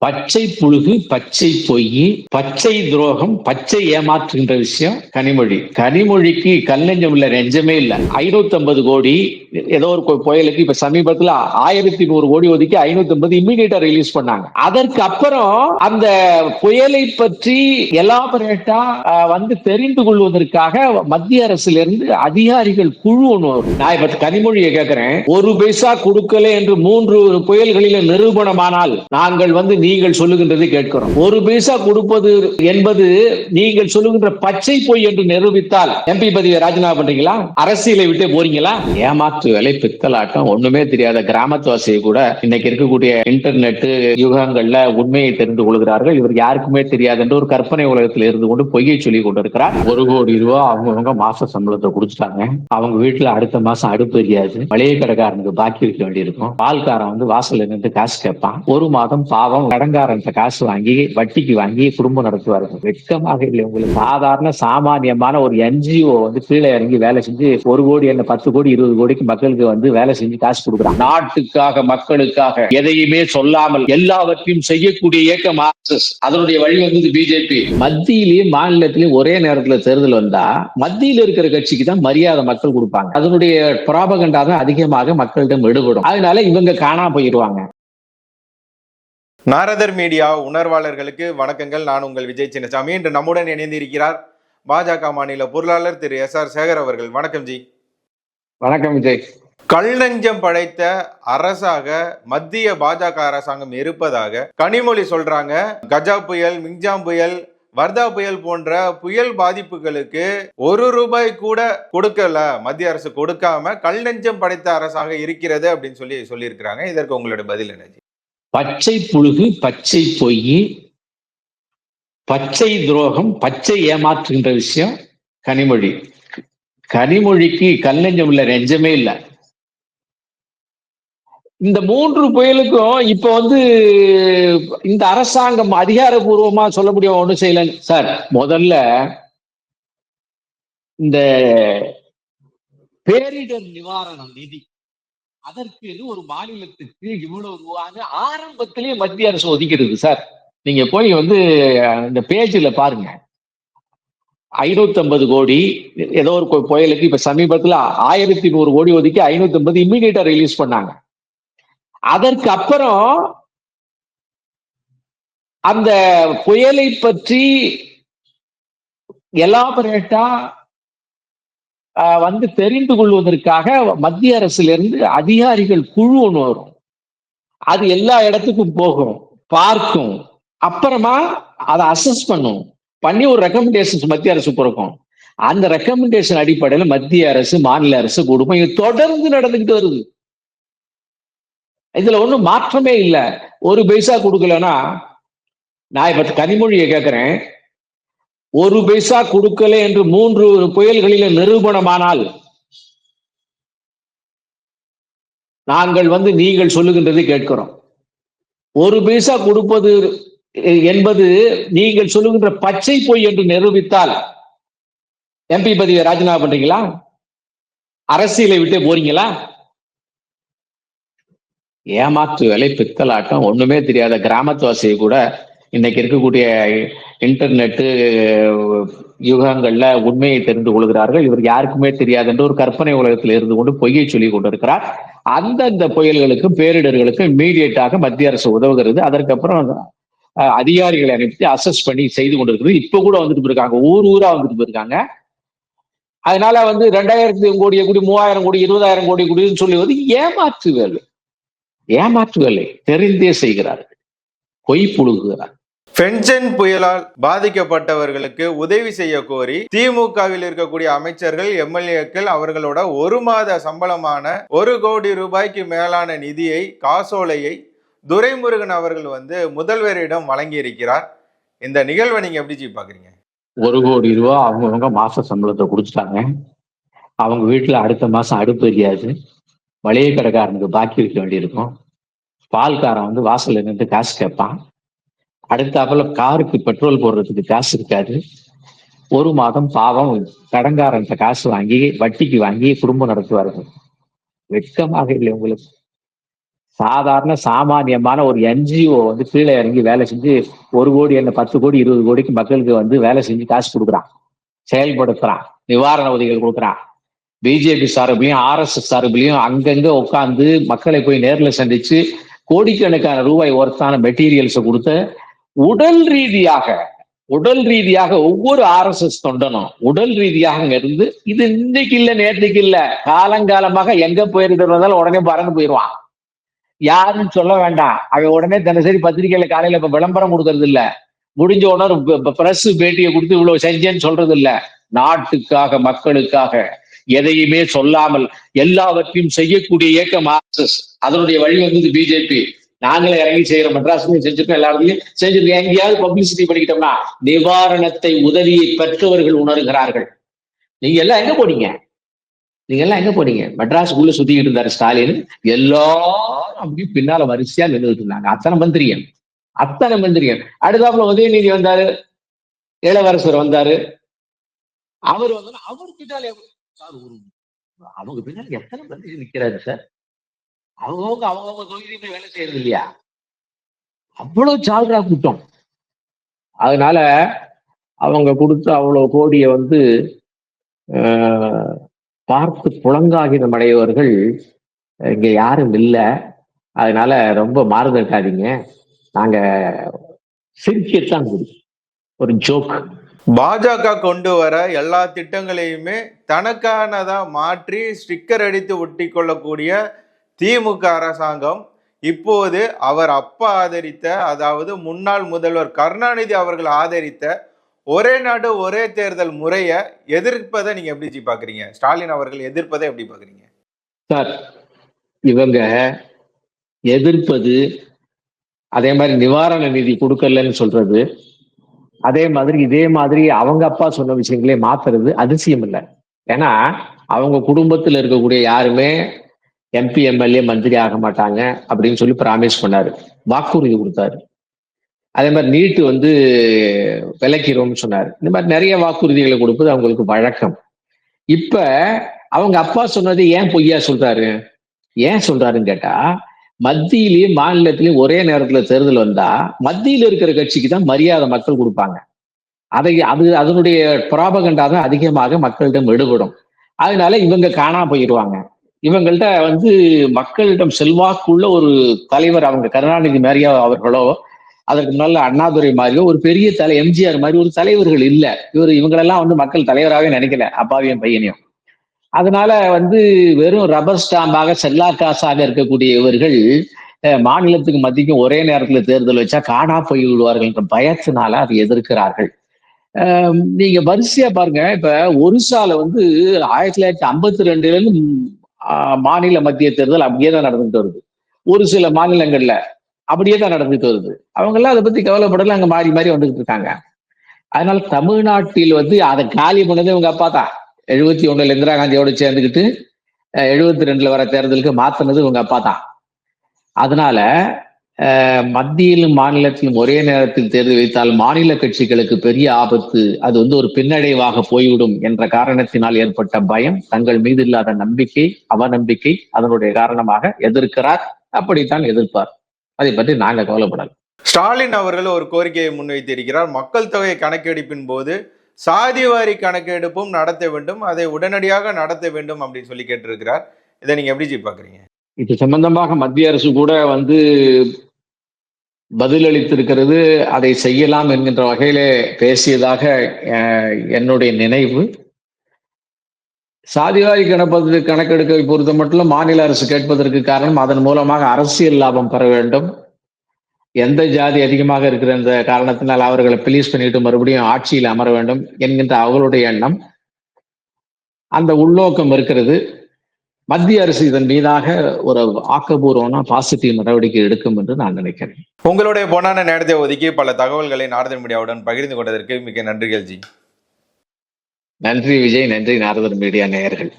பச்சை புழுகு பச்சை பொய் பச்சை துரோகம் பச்சை ஏமாற்றுகின்ற விஷயம் கனிமொழி. கனிமொழிக்கு கல்லஞ்சம் இல்ல நெஞ்சமே இல்ல. ஐநூத்தி ஐம்பது கோடி ஏதோ ஒரு புயலுக்கு இப்ப சமீபத்துல ஆயிரத்தி நூறு கோடி ஒதுக்கி ஐநூத்தி ஐம்பது இம்மிடியா ரிலீஸ் பண்ணாங்க. அதற்கு அப்புறம் அந்த புயலை பற்றி எலாபரேட்டா வந்து தெரிந்து கொள்வதற்காக மத்திய அரசுல இருந்து அதிகாரிகள் குழு ஒன்று வரும் நான் இப்ப கனிமொழியை கேட்கிறேன் ஒரு பைசா கொடுக்கல என்று மூன்று புயல்களில நிரூபணமானால் நாங்கள் வந்து நீங்கள் சொல்லுகின்றதை கேட்கிறோம். ஒரு பைசா கொடுப்பது என்பது நீங்கள் சொல்லுகின்ற பச்சை பொய் என்று நிரூபித்தால் எம்பி பதவியை ராஜினாமா பண்றீங்களா? அரசியலை விட்டு போறீங்களா? ஏமாற்று வேலை பித்தலாட்டம் ஒண்ணுமே தெரியாத கிராமத்துவாசியை கூட இன்னைக்கு இருக்கக்கூடிய இன்டர்நெட் யுகங்கள்ல உண்மையை தெரிந்து கொள்கிறார்கள். இவர் யாருக்குமே தெரியாது என்று ஒரு கற்பனை உலகத்தில் இருந்து கொண்டு பொய்யை சொல்லி கொண்டிருக்கிறார். ஒரு கோடி ரூபா அவங்கவுங்க மாச சம்பளத்தை கொடுத்துட்டாங்க. அவங்க வீட்டுல அடுத்த மாசம் அடுப்பு எரியாது. மளிகை கடைக்காரனுக்கு பாக்கி வைக்க வேண்டியிருக்கும். பால்காரன் வந்து வாசல்ல நின்று காசு கேட்பான். ஒரு மாதம் பாவம் கடங்காரன் காசு வாங்கி வட்டிக்கு வாங்கி குடும்பம் நடத்துவார்கள் வெட்கமாக இல்லை உங்களுக்கு. சாதாரண சாமானியமான ஒரு என்ஜிஓ வந்து கீழே இறங்கி வேலை செஞ்சு ஒரு கோடி என்ன பத்து கோடி இருபது கோடிக்கு மக்களுக்கு வந்து வேலை செஞ்சு காசு கொடுக்குறாங்க. நாட்டுக்காக மக்களுக்காக எதையுமே சொல்லாமல் எல்லாவற்றையும் செய்யக்கூடிய இயக்கம் ஆர்எஸ்எஸ் அதனுடைய வழி வந்தது பிஜேபி மத்தியிலையும் மாநிலத்திலையும் ஒரே நேரத்துல தேர்தல் வந்தா மத்தியில் இருக்கிற கட்சிக்கு தான் மரியாதை மக்கள் கொடுப்பாங்க. அதனுடைய புராபகண்டா தான் அதிகமாக மக்களிடம் விடுபடும் அதனால இவங்க காணாம போயிடுவாங்க. நாரதர் மீடியா உணர்வாளர்களுக்கு வணக்கங்கள். நான் உங்கள் விஜய் சின்னசாமி. இன்று நம்முடன் இணைந்திருக்கிறார் பாஜக மாநில பொருளாளர் திரு எஸ் ஆர் சேகர் அவர்கள். வணக்கம் ஜி. வணக்கம் விஜய். கல்நெஞ்சம் படைத்த அரசாக மத்திய பாஜக அரசாங்கம் இருப்பதாக கனிமொழி சொல்றாங்க. கஜா புயல் மிங்ஜாம் புயல் வர்தா புயல் போன்ற புயல் பாதிப்புகளுக்கு ஒரு ரூபாய் கூட கொடுக்கல மத்திய அரசு கொடுக்காம கல்நெஞ்சம் படைத்த அரசாக இருக்கிறது அப்படின்னு சொல்லி சொல்லியிருக்கிறாங்க. இதற்கு உங்களோட பதில் என்ன பச்சை புழுகு பச்சை பொய் பச்சை துரோகம் பச்சை ஏமாற்றுகின்ற விஷயம் கனிமொழி. கனிமொழிக்கு கல்லஞ்சம் இல்ல நெஞ்சமே இல்லை. இந்த மூன்று புயலுக்கும் இப்ப வந்து இந்த அரசாங்கம் அதிகாரபூர்வமா சொல்ல முடியும்? ஒன்றும் செய்யல சார் முதல்ல இந்த பேரிடர் நிவாரண நிதி அதற்கு ஒரு மாநிலத்துக்கு இவ்வளவு ரூபான்னு ஆரம்பத்திலேயே மத்திய அரசு ஒதுக்கிடுது சார். நீங்க போய் வந்து இந்த பேஜில் பாருங்க. ஐநூத்தி ஐம்பது கோடி ஏதோ ஒரு புயலுக்கு இப்ப சமீபத்துல ஆயிரத்தி நூறு கோடி ஒதுக்கி ஐநூத்தி ஐம்பது இம்மீடியட்டா ரிலீஸ் பண்ணாங்க. அதற்கு அப்புறம் அந்த புயலை பற்றி எலாபரேட்டா ஆஹ் வந்து தெரிந்து கொள்வதற்காக மத்திய அரசுல இருந்து அதிகாரிகள் குழு ஒன்று வரும். அது எல்லா இடத்துக்கும் போகும் பார்க்கும். அப்புறமா அதை அசஸ் பண்ணும். பண்ணி ஒரு ரெக்கமெண்டேஷன்ஸ் மத்திய அரசு பிறக்கும். அந்த ரெக்கமெண்டேஷன் அடிப்படையில் மத்திய அரசு மாநில அரசு கொடுக்கும். இது தொடர்ந்து நடந்துகிட்டு வருது. இதுல ஒன்றும் மாற்றமே இல்லை. ஒரு பைசா கொடுக்கலன்னா நான் இப்ப கனிமொழியை கேட்கிறேன் ஒரு பைசா கொடுக்கல என்று மூன்று புயல்களில நிரூபணமானால் நாங்கள் வந்து நீங்கள் சொல்லுகின்றதை கேட்கிறோம். ஒரு பைசா கொடுப்பது என்பது நீங்கள் சொல்லுகின்ற பச்சை பொய் என்று நிரூபித்தால் எம்பி பதவியை ராஜினாமா பண்றீங்களா? அரசியலை விட்டு போறீங்களா? ஏமாத்து வேலை பித்தலாட்டம் ஒண்ணுமே தெரியாத கிராமத்துவாசியை கூட இன்னைக்கு இருக்கக்கூடிய இன்டர்நெட்டு யுகங்கள்ல உண்மையை தெரிந்து கொள்கிறார்கள். இவர் யாருக்குமே தெரியாது என்று ஒரு கற்பனை உலகத்தில் இருந்து கொண்டு பொய்யை சொல்லி கொண்டிருக்கிறார். அந்தந்த புயல்களுக்கும் பேரிடர்களுக்கும் இம்மீடியட்டாக மத்திய அரசு உதவுகிறது. அதற்கப்புறம் அதிகாரிகளை அனுப்பி அசஸ் பண்ணி செய்து கொண்டிருக்கிறது. இப்ப கூட வந்துட்டு போயிருக்காங்க. ஊர் ஊரா வந்துட்டு போயிருக்காங்க. அதனால வந்து ரெண்டாயிரத்தி கோடி கூடி மூவாயிரம் கோடி இருபதாயிரம் கோடி கூடின்னு சொல்லி வந்து ஏமாற்று வேலை ஏமாற்று வேலை தெரிந்தே செய்கிறார்கள். பொய் புழுகுகிறார் பென்ஷன் புயலால் பாதிக்கப்பட்டவர்களுக்கு உதவி செய்ய கோரி திமுகவில் இருக்கக்கூடிய அமைச்சர்கள் எம்எல்ஏக்கள் அவர்களோட ஒரு மாத சம்பளமான ஒரு கோடி ரூபாய்க்கு மேலான நிதியை காசோலையை துரைமுருகன் அவர்கள் வந்து முதல்வரிடம் வழங்கி இருக்கிறார் இந்த நிகழ்வை நீங்க எப்படி ஜி பாக்குறீங்க? ஒரு கோடி ரூபா அவங்கவுங்க மாச சம்பளத்தை கொடுத்துட்டாங்க. அவங்க வீட்டுல அடுத்த மாசம் அடுப்பு எரியாது. வளைய கடைக்காரனுக்கு பாக்கி வைக்க வேண்டியிருக்கும். பால்காரன் வந்து வாசல்ல நின்று காசு கேட்பான். அடுத்தாப்புல காருக்கு பெட்ரோல் போடுறதுக்கு காசு இருக்காது. ஒரு மாதம் பாவம் கடங்காரன்ட்ட காசு வாங்கி வட்டிக்கு வாங்கி குடும்பம் நடத்துவார்கள். வெட்கமாக இல்லை உங்களுக்கு. சாதாரண சாமானியமான ஒரு என்ஜிஓ வந்து கீழே இறங்கி வேலை செஞ்சு ஒரு கோடி என்ன பத்து கோடி இருபது கோடிக்கு மக்களுக்கு வந்து வேலை செஞ்சு காசு கொடுக்குறான். செயல்படுத்துறான். நிவாரண உதவிகள் கொடுக்குறான். பிஜேபி சார்பிலையும் ஆர்எஸ்எஸ் சார்பிலையும் அங்கங்க உட்காந்து மக்களை போய் நேரில் சந்திச்சு கோடிக்கணக்கான ரூபாய் ஒர்த்தான மெட்டீரியல்ஸை கொடுத்து உடல் ரீதியாக உடல் ரீதியாக ஒவ்வொரு ஆர்எஸ்எஸ் தொண்டனும் உடல் ரீதியாக அங்க இருந்து இது இன்னைக்கு இல்லை நேற்றுக்கு இல்லை காலங்காலமாக எங்க போயிருந்தாலும் உடனே பறந்து போயிடுவான் யாருன்னு சொல்ல வேண்டாம். அவன் உடனே தினசரி பத்திரிகையில காலையில இப்ப விளம்பரம் கொடுக்கறது இல்ல முடிஞ்ச உடனே பிரஸ் பேட்டியை கொடுத்து இவ்வளவு செஞ்சேன்னு சொல்றது இல்ல நாட்டுக்காக மக்களுக்காக எதையுமே சொல்லாமல் எல்லாவற்றையும் செய்யக்கூடிய இயக்கம் ஆர்எஸ்எஸ் அதனுடைய வழி வந்தது பிஜேபி நாங்களே இறங்கி செய்யறோம். மெட்ராஸ்லயும் செஞ்சிருக்கோம். எல்லாருக்கும் செஞ்சிருக்கோம். எங்கேயாவது பப்ளிசிட்டி பண்ணிக்கிட்டோம்னா நிவாரணத்தை உதவியை பெற்றவர்கள் உணர்கிறார்கள். நீங்க எல்லாம் எங்க போனீங்க? நீங்க எல்லாம் எங்க போனீங்க? மெட்ராஸுக்குள்ள சுத்திக்கிட்டு இருந்தாரு ஸ்டாலின். எல்லாரும் அப்படியே பின்னால வரிசையா நின்றுட்டு இருந்தாங்க. அத்தனை மந்திரியன் அத்தனை மந்திரியன் அடுத்தாப்புல உதயநிதி வந்தாரு. இளவரசர் வந்தாரு. அவர் வந்து அவர் பின்னால சார் ஒரு அவங்க பின்னால எத்தனை மந்திரி நிக்கிறாரு சார்? அவங்கவுங்க அவங்கவுங்க தொகுதியுமே வேலை செய்யறது இல்லையா? அவ்வளவு சால்ரா கூட்டம். அதனால அவங்க கொடுத்த அவ்வளவு கோடியை வந்து ஆஹ், பார்த்து புலங்காகிதம் அடையவர்கள் இங்க யாரும் இல்லை. அதனால ரொம்ப மாறுதட்டாதீங்க நாங்க சிரிக்கத்தான் ஒரு ஜோக் பாஜக கொண்டு வர எல்லா திட்டங்களையுமே தனக்கானதா மாற்றி ஸ்டிக்கர் அடித்து ஒட்டி கொள்ளக்கூடிய திமுக அரசாங்கம் இப்போது அவர் அப்பா ஆதரித்த அதாவது முன்னாள் முதல்வர் கருணாநிதி அவர்கள் ஆதரித்த ஒரே நாடு ஒரே தேர்தல் முறையை எதிர்ப்பதை நீங்க எப்படி ஜி பாக்குறீங்க? ஸ்டாலின் அவர்கள் எதிர்ப்பதை எப்படி பாக்குறீங்க? சார் இவங்க எதிர்ப்பது அதே மாதிரி நிவாரண நிதி கொடுக்கலன்னு சொல்றது அதே மாதிரி இதே மாதிரி அவங்க அப்பா சொன்ன விஷயங்களே மாத்துறது அதிசயம் இல்லை. ஏன்னா அவங்க குடும்பத்தில் இருக்கக்கூடிய யாருமே எம்பி எம்எல்ஏ மந்திரி ஆக மாட்டாங்க அப்படின்னு சொல்லி ப்ராமிஸ் பண்ணாரு. வாக்குறுதி கொடுத்தாரு. அதே மாதிரி நீட்டு வந்து விளக்கிறோம்னு சொன்னார். இந்த மாதிரி நிறைய வாக்குறுதிகளை கொடுப்பது அவங்களுக்கு வழக்கம். இப்ப அவங்க அப்பா சொன்னது ஏன் பொய்யா சொல்றாரு? ஏன் சொல்றாருன்னு கேட்டா மத்தியிலயும் மாநிலத்திலயும் ஒரே நேரத்துல தேர்தல் வந்தா மத்தியில் இருக்கிற கட்சிக்கு தான் மரியாதை மக்கள் கொடுப்பாங்க. அதை அது அதனுடைய ப்ராபகண்டா தான் அதிகமாக மக்களிடம் எடுபடும். அதனால இவங்க காணாம போயிடுவாங்க. இவங்கள்ட்ட வந்து மக்களிடம் செல்வாக்குள்ள ஒரு தலைவர் அவங்க கருணாநிதி மாதிரியோ அவர்களோ அதற்கு முன்னால அண்ணாதுரை மாதிரியோ ஒரு பெரிய தலை எம்ஜிஆர் மாதிரி ஒரு தலைவர்கள் இல்லை. இவர் இவங்களெல்லாம் வந்து மக்கள் தலைவராகவே நினைக்கல அப்பாவியும் பையனையும். அதனால வந்து வெறும் ரப்பர் ஸ்டாம்பாக செல்லா காசாக இருக்கக்கூடிய இவர்கள் மாநிலத்துக்கு மத்திக்கும் ஒரே நேரத்துல தேர்தல் வச்சா காணா போய் விடுவார்கள் என்ற பயத்தினால அதை எதிர்க்கிறார்கள். நீங்க வரிசையா பாருங்க இப்ப ஒரிசால வந்து ஆயிரத்தி தொள்ளாயிரத்தி ஐம்பத்தி ரெண்டுல இருந்து மாநில மத்திய தேர்தல் அப்படியே தான் நடந்துட்டு வருது. ஒரு சில மாநிலங்கள்ல. அப்படியே தான் நடந்துட்டு வருது. அவங்க எல்லாம் அதை பத்தி கவலைப்படல அங்க மாறி மாறி வந்துகிட்டு இருக்காங்க. அதனால தமிழ்நாட்டில் வந்து அதை காலி பண்ணது இவங்க அப்பா தான். எழுபத்தி ஒண்ணுல இந்திரா காந்தியோட சேர்ந்துக்கிட்டு எழுபத்தி ரெண்டுல வர தேர்தலுக்கு மாத்தினது இவங்க அப்பா தான். அதனால மத்தியிலும் மாநிலத்திலும் ஒரே நேரத்தில் தேர்தல் வைத்தால் மாநில கட்சிகளுக்கு பெரிய ஆபத்து அது வந்து ஒரு பின்னடைவாக போய்விடும் என்ற காரணத்தினால் ஏற்பட்ட பயம் தங்கள் மீது இல்லாத நம்பிக்கை அவநம்பிக்கை அதனுடைய காரணமாக எதிர்க்கிறார். அப்படித்தான் எதிர்ப்பார். அதை பற்றி நாங்க கவலைப்படல. ஸ்டாலின் அவர்கள் ஒரு கோரிக்கையை முன்வைத்திருக்கிறார். மக்கள் தொகை கணக்கெடுப்பின் போது சாதிவாரி கணக்கெடுப்பும் நடத்த வேண்டும் அதை உடனடியாக நடத்த வேண்டும் அப்படின்னு சொல்லி கேட்டிருக்கிறார். இதை நீங்க எப்படி பாக்குறீங்க இது சம்பந்தமாக மத்திய அரசு கூட வந்து பதிலளித்திருக்கிறது அதை செய்யலாம் என்கின்ற வகையிலே பேசியதாக என்னுடைய நினைவு. சாதிவாரி கணப்பது கணக்கெடுக்கை பொறுத்த மட்டும் மாநில அரசு கேட்பதற்கு காரணம் அதன் மூலமாக அரசியல் லாபம் பெற வேண்டும். எந்த ஜாதி அதிகமாக இருக்கிற இந்த காரணத்தினால் அவர்களை பிலீஸ் பண்ணிட்டு மறுபடியும் ஆட்சியில் அமர வேண்டும் என்கின்ற அவர்களுடைய எண்ணம். அந்த உள்நோக்கம் இருக்கிறது. மத்திய அரசு இதன் மீதாக ஒரு ஆக்கபூர்வமான பாசிட்டிவ் நடவடிக்கை எடுக்கும் என்று நான் நினைக்கிறேன். உங்களுடைய பொன்னான நேரத்தை ஒதுக்கி பல தகவல்களை நாரதன் மீடியாவுடன் பகிர்ந்து கொண்டதற்கு மிக்க நன்றிகள் ஜி. நன்றி விஜய் நன்றி நாரதர் மீடியா நேயர்கள்.